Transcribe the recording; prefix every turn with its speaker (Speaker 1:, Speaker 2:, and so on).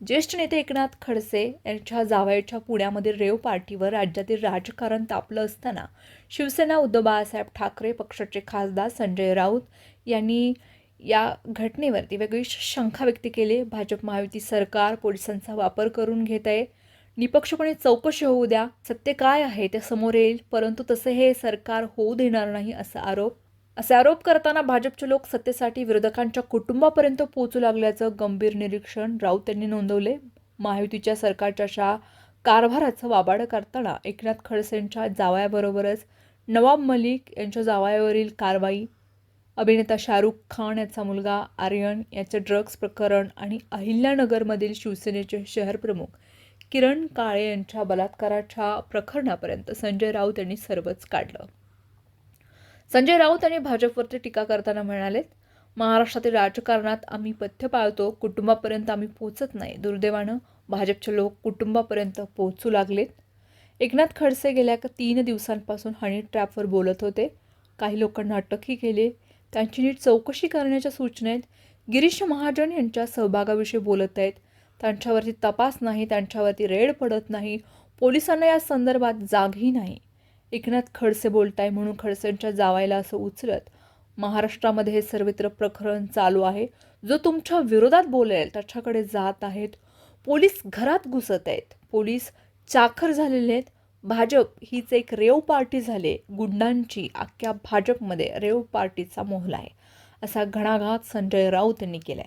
Speaker 1: ज्येष्ठ नेते एकनाथ खडसे यांच्या जावयाच्या पुण्यामध्ये रेव पार्टीवर राज्यातील राजकारण तापलं असताना शिवसेना उद्धव बाळासाहेब ठाकरे पक्षाचे खासदार संजय राऊत यांनी या घटनेवरती वेगळी शंका व्यक्त केली. भाजप महायुती सरकार पोलिसांचा वापर करून घेत आहे. निपक्षपणे चौकशी होऊ द्या. सत्य काय आहे ते समोर येईल परंतु तसे हे सरकार होऊ देणार नाही असा आरोप असे आरोप करताना भाजपचे लोक सत्तेसाठी विरोधकांच्या कुटुंबापर्यंत पोहोचू लागल्याचं गंभीर निरीक्षण राऊत यांनी नोंदवले. महायुतीच्या सरकारच्या अशा कारभाराचं वाबाड करताना एकनाथ खडसेंच्या जावयाबरोबरच नवाब मलिक यांच्या जावयावरील कारवाई अभिनेता शाहरुख खान याचा मुलगा आर्यन याचे ड्रग्ज प्रकरण आणि अहिल्यानगरमधील शिवसेनेचे शहरप्रमुख किरण काळे यांच्या बलात्काराच्या प्रकरणापर्यंत संजय राऊत यांनी सर्वच काढलं. संजय राऊत यांनी भाजपवरती टीका करताना म्हणाले महाराष्ट्रातील राजकारणात आम्ही पथ्य पाळतो कुटुंबापर्यंत आम्ही पोचत नाही. दुर्दैवानं भाजपचे लोक कुटुंबापर्यंत पोहोचू लागलेत. एकनाथ खडसे गेल्या का तीन दिवसांपासून हनी ट्रॅपवर बोलत होते. काही लोकांना अटकही केली. त्यांची नीट चौकशी करण्याच्या सूचना आहेत गिरीश महाजन यांच्या सहभागाविषयी बोलत आहेत. त्यांच्यावरती तपास नाही त्यांच्यावरती रेड पडत नाही. पोलिसांना या संदर्भात जागही नाही. एकनाथ खडसे बोलताय म्हणून खडसेंच्या जावायला असं उचलत महाराष्ट्रामध्ये हे सर्वत्र प्रकरण चालू आहे. जो तुमच्या विरोधात बोलेल त्याच्याकडे जात आहेत. पोलीस घरात घुसत आहेत. पोलीस चाखर झालेले आहेत. भाजप हीच एक रेव पार्टी झाले. गुंडांची अख्ख्या भाजपमध्ये रेव पार्टीचा मोहला आहे. असा घणाघात संजय राऊत यांनी केला